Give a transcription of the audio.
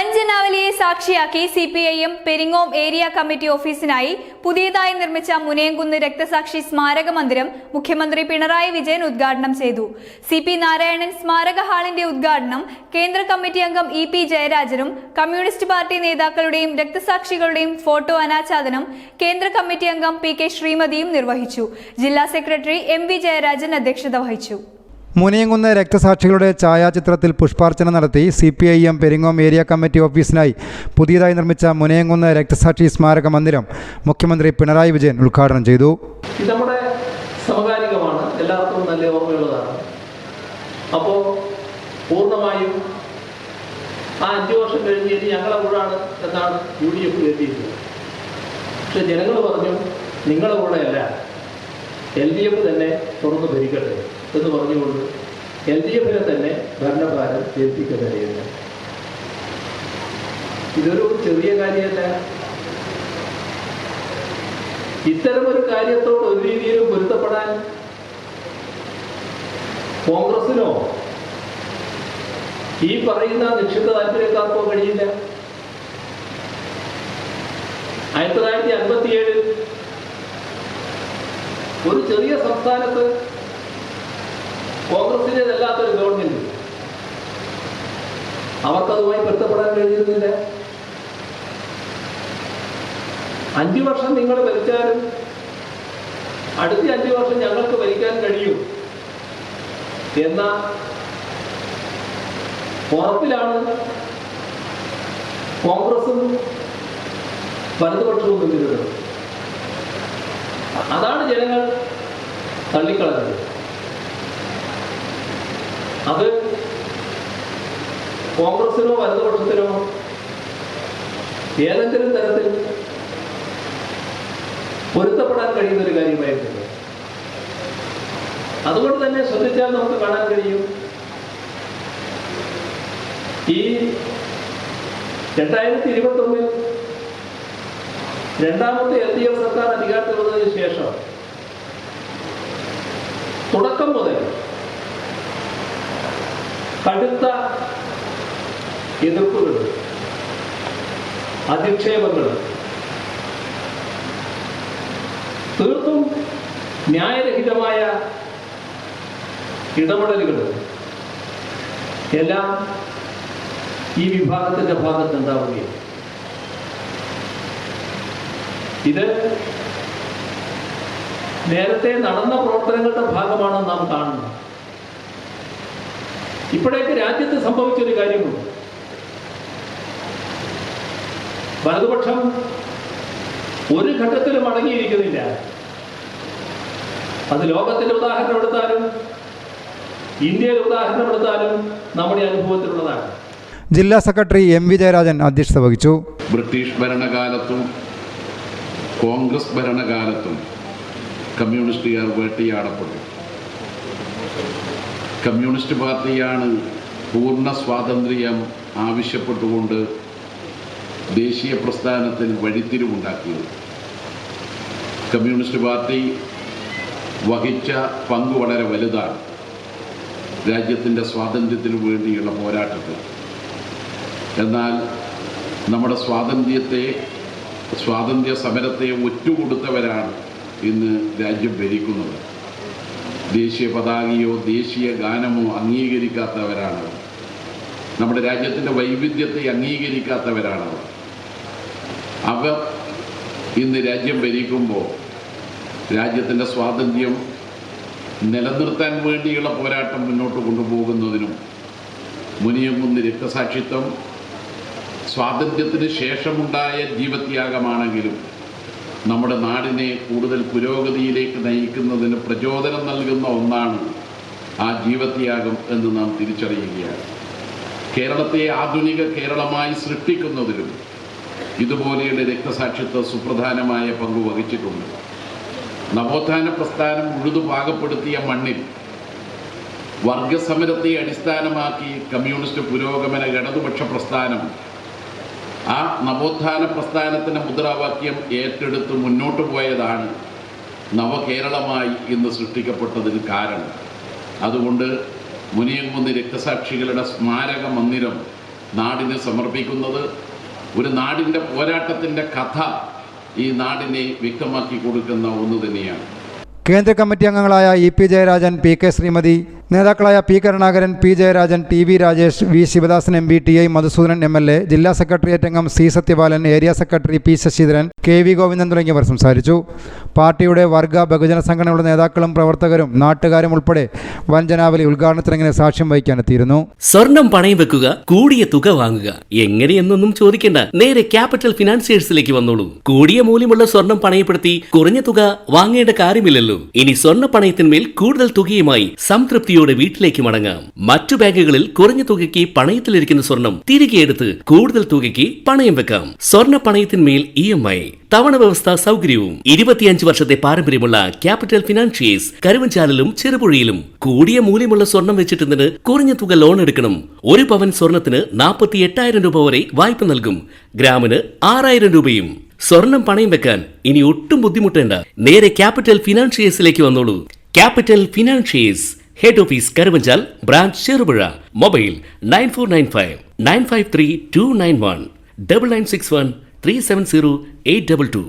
വൻ സാക്ഷിയാക്കി C P I M Peringome area committee ഓഫീസിനായി പുതിയതായി നിർമ്മിച്ച മുനയംകുന്ന് രക്തസാക്ഷി സ്മാരക മന്ദിരം മുഖ്യമന്ത്രി പിണറായി വിജയൻ ഉദ്ഘാടനം ചെയ്തു. സി പി നാരായണൻ സ്മാരക ഹാളിന്റെ ഉദ്ഘാടനം കേന്ദ്ര കമ്മിറ്റി അംഗം ഇ പി ജയരാജനും കമ്മ്യൂണിസ്റ്റ് പാർട്ടി നേതാക്കളുടെയും രക്തസാക്ഷികളുടെയും ഫോട്ടോ അനാച്ഛാദനം കേന്ദ്ര കമ്മിറ്റി അംഗം പി കെ ശ്രീമതിയും നിർവഹിച്ചു. ജില്ലാ സെക്രട്ടറി എം വി ജയരാജൻ അധ്യക്ഷത വഹിച്ചു. മുനിയങ്കുന്ന് രക്തസാക്ഷികളുടെ ഛായാചിത്രത്തിൽ പുഷ്പാർച്ചന നടത്തി C P I M Peringome area committee ഓഫീസിനായി പുതിയതായി നിർമ്മിച്ച മുനയങ്കുന്ന് രക്തസാക്ഷി സ്മാരക മന്ദിരം മുഖ്യമന്ത്രി പിണറായി വിജയൻ ഉദ്ഘാടനം ചെയ്തു. നമ്മുടെ സമകാലികമാണ്. എല്ലാവർക്കും നല്ല ഓർമ്മയുള്ളതാണ്. അപ്പോൾ പൂർണമായും ആ അഞ്ചു വർഷം കഴിഞ്ഞ് ഇനി ഞങ്ങളെ കൂടാണ് എന്നാണ് യു ഡി എഫ് കരുതിയിരുന്നത്. പക്ഷെ ജനങ്ങൾ പറഞ്ഞു നിങ്ങളുടെ കൂടെയല്ല. എൽ ഡി എഫ് തന്നെ തുറന്ന് ഭരിക്കട്ടെ എന്ന് പറഞ്ഞുകൊണ്ട് എൽ ഡി എഫിനെ തന്നെ ഭരണഭാരം ഏൽപ്പിക്കുകയായിരുന്നു ഇതൊരു ചെറിയ കാര്യമല്ല. ഇത്തരമൊരു കാര്യത്തോട് ഒരു രീതിയിലും പൊരുത്തപ്പെടാൻ കോൺഗ്രസിനോ ഈ പറയുന്ന നിക്ഷിപ്ത താല്പര്യക്കാർക്കോ കഴിയില്ല. ആയിരത്തി തൊള്ളായിരത്തി അൻപത്തിയേഴിൽ ഒരു ചെറിയ സംസ്ഥാനത്ത് കോൺഗ്രസിന്റെതല്ലാത്തൊരു ഗവൺമെന്റ് അവർക്കതുമായി പൊരുത്തപ്പെടാൻ കഴിഞ്ഞിരുന്നില്ല. അഞ്ചു വർഷം നിങ്ങൾ ഭരിച്ചാലും അടുത്ത അഞ്ചു വർഷം ഞങ്ങൾക്ക് ഭരിക്കാൻ കഴിയും എന്ന ഉറപ്പിലാണ് കോൺഗ്രസും വലതുപക്ഷവും നിന്നിരുന്നത് അതാണ് ജനങ്ങൾ തള്ളിക്കളഞ്ഞത്. അത് കോൺഗ്രസിനോ വലതുപക്ഷത്തിനോ ഏതെങ്കിലും തരത്തിൽ പൊരുത്തപ്പെടാൻ കഴിയുന്ന ഒരു കാര്യമായിരുന്നു. അതുകൊണ്ട് തന്നെ ശ്രദ്ധിച്ചാൽ നമുക്ക് കാണാൻ കഴിയും. ഈ രണ്ടായിരത്തി ഇരുപത്തി ഒന്നിൽ രണ്ടാമത്തെ എൽ ഡി എഫ് സർക്കാർ അധികാരത്തിൽ വന്നതിന് ശേഷം തുടക്കം മുതൽ കടുത്ത എതിർപ്പുകൾ അധിക്ഷേപങ്ങൾ തീർത്തും ന്യായരഹിതമായ ഇടപെടലുകൾ എല്ലാം ഈ വിഭാഗത്തിന്റെ ഭാഗത്ത് ഇത് നേരത്തെ നടന്ന പ്രവർത്തനങ്ങളുടെ ഭാഗമാണ് നാം കാണുന്നത്. ഇപ്പോഴേക്ക് രാജ്യത്ത് സംഭവിച്ചൊരു കാര്യമുണ്ട്. വലതുപക്ഷം ഒരു ഘട്ടത്തിലും അടങ്ങിയിരിക്കുന്നില്ല. അത് ലോകത്തിന്റെ ഉദാഹരണം എടുത്താലും ഇന്ത്യയിലെ ഉദാഹരണം എടുത്താലും നമ്മുടെ അനുഭവത്തിലുള്ളതാണ്. ജില്ലാ സെക്രട്ടറി എം വിജയരാജൻ അധ്യക്ഷത വഹിച്ചു. ബ്രിട്ടീഷ് ഭരണകാലത്തും കോൺഗ്രസ് ഭരണകാലത്തും കമ്മ്യൂണിസ്റ്റുകാർ വേട്ടയാടപ്പെട്ടു. കമ്മ്യൂണിസ്റ്റ് പാർട്ടിയാണ് പൂർണ സ്വാതന്ത്ര്യം ആവശ്യപ്പെട്ടുകൊണ്ട് ദേശീയ പ്രസ്ഥാനത്തിന് വഴിത്തിരിവുണ്ടാക്കിയത്. കമ്മ്യൂണിസ്റ്റ് പാർട്ടി വഹിച്ച പങ്ക് വളരെ വലുതാണ്. രാജ്യത്തിന്റെ സ്വാതന്ത്ര്യത്തിനു വേണ്ടിയുള്ള പോരാട്ടത്തിൽ. എന്നാൽ നമ്മുടെ സ്വാതന്ത്ര്യത്തെ സ്വാതന്ത്ര്യ സമരത്തെ ഒറ്റുകൊടുത്തവരാണ് ഇന്ന് രാജ്യം ഭരിക്കുന്നത്. ദേശീയ പതാകയോ ദേശീയ ഗാനമോ അംഗീകരിക്കാത്തവരാണ് നമ്മുടെ രാജ്യത്തിന്റെ വൈവിധ്യത്തെ അംഗീകരിക്കാത്തവരാണ് അവർ ഇന്ന് രാജ്യം ഭരിക്കുമ്പോൾ രാജ്യത്തിന്റെ സ്വാതന്ത്ര്യം നിലനിർത്താൻ വേണ്ടിയുള്ള പോരാട്ടം മുന്നോട്ട് കൊണ്ടുപോകുന്നതിനും മുനിയംകുന്ന് രക്തസാക്ഷിത്വം സ്വാതന്ത്ര്യത്തിന് ശേഷമുണ്ടായ ജീവത്യാഗമാണെങ്കിലും നമ്മുടെ നാടിനെ കൂടുതൽ പുരോഗതിയിലേക്ക് നയിക്കുന്നതിന് പ്രചോദനം നൽകുന്ന ഒന്നാണ് ആ ജീവത്യാഗം എന്ന് നാം തിരിച്ചറിയുകയാണ്. കേരളത്തെ ആധുനിക കേരളമായി സൃഷ്ടിക്കുന്നതിലും ഇതുപോലെയുള്ള രക്തസാക്ഷിത്വ സുപ്രധാനമായ പങ്ക് വഹിച്ചിട്ടുണ്ട്. നവോത്ഥാന പ്രസ്ഥാനം ഉഴുതു പാകപ്പെടുത്തിയ മണ്ണിൽ വർഗസമരത്തെ അടിസ്ഥാനമാക്കി കമ്മ്യൂണിസ്റ്റ് പുരോഗമന ഇടതുപക്ഷ പ്രസ്ഥാനം ആ നവോത്ഥാന പ്രസ്ഥാനത്തിന്റെ മുദ്രാവാക്യം ഏറ്റെടുത്ത് മുന്നോട്ട് പോയതാണ് നവകേരളമായി ഇന്ന് സൃഷ്ടിക്കപ്പെട്ടതിന് കാരണം. അതുകൊണ്ട് മുനിയൻകുന്ന് രക്തസാക്ഷികളുടെ സ്മാരക മന്ദിരം നാടിന് സമർപ്പിക്കുന്നത് ഒരു നാടിന്റെ പോരാട്ടത്തിന്റെ കഥ ഈ നാടിനെ വ്യക്തമാക്കി കൊടുക്കുന്ന ഒന്ന് തന്നെയാണ്. കേന്ദ്ര കമ്മിറ്റി അംഗങ്ങളായ E P Jayarajan P K Sreemathi നേതാക്കളായ P Karunakaran P Jayarajan T V Rajesh V Sivadasan M B T I Madhusoodanan M L A ജില്ലാ സെക്രട്ടേറിയറ്റ് അംഗം C Sathyapalan area secretary P Sasidharan K V Govindan തുടങ്ങിയവർ സംസാരിച്ചു. പാർട്ടിയുടെ വർഗ ബഹുജന സംഘടനകളുടെ നേതാക്കളും പ്രവർത്തകരും നാട്ടുകാരും ഉൾപ്പെടെ വഞ്ചനാവലി ഉദ്ഘാടനത്തിനെങ്ങനെ സാക്ഷ്യം വഹിക്കാനെത്തിയിരുന്നു? സ്വർണം പണയം വെക്കുക കൂടിയ തുക വാങ്ങുക. എങ്ങനെയെന്നൊന്നും ചോദിക്കേണ്ട. നേരെ ക്യാപിറ്റൽ ഫിനാൻസിയേഴ്സിലേക്ക് വന്നോളൂ. കൂടിയ മൂല്യമുള്ള സ്വർണം പണയപ്പെടുത്തി കുറഞ്ഞ തുക വാങ്ങേണ്ട കാര്യമില്ലല്ലോ. ഇനി സ്വർണ പണയത്തിന്മേൽ കൂടുതൽ തുകയുമായി സംതൃപ്തിയോടെ വീട്ടിലേക്ക് മടങ്ങാം. മറ്റു ബാങ്കുകളിൽ കുറഞ്ഞ തുകയ്ക്ക് പണയത്തിലിരിക്കുന്ന സ്വർണം തിരികെ എടുത്ത് കൂടുതൽ തുകയ്ക്ക് പണയം വെക്കാം. സ്വർണ പണയത്തിന്മേൽ ഇ എം ഐ തവണ വ്യവസ്ഥ സൗകര്യവും. ഇരുപത്തിയഞ്ച് വർഷത്തെ പാരമ്പര്യമുള്ള ക്യാപിറ്റൽ ഫിനാൻഷ്യേഴ്സ് കരുവഞ്ചാലിലും ചെറുപുഴയിലും കൂടിയ മൂല്യമുള്ള സ്വർണം വെച്ചിട്ടുന്നതിന് കുറഞ്ഞ തുക ലോൺ എടുക്കണം. ഒരു പവൻ സ്വർണത്തിന് നാൽപ്പത്തി എട്ടായിരം രൂപ വരെ വായ്പ നൽകും. ഗ്രാമിന് ആറായിരം രൂപയും. സ്വർണം പണയം വെക്കാൻ ഇനി ഒട്ടും ബുദ്ധിമുട്ടേണ്ട. നേരെ ക്യാപിറ്റൽ ഫിനാൻഷ്യേഴ്സിലേക്ക് വന്നോളൂ. Capital financiers head office Karuvanchal branch Cherupuzha. Mobile nine four nine five nine five three two nine one double nine six one three seven zero eight double two.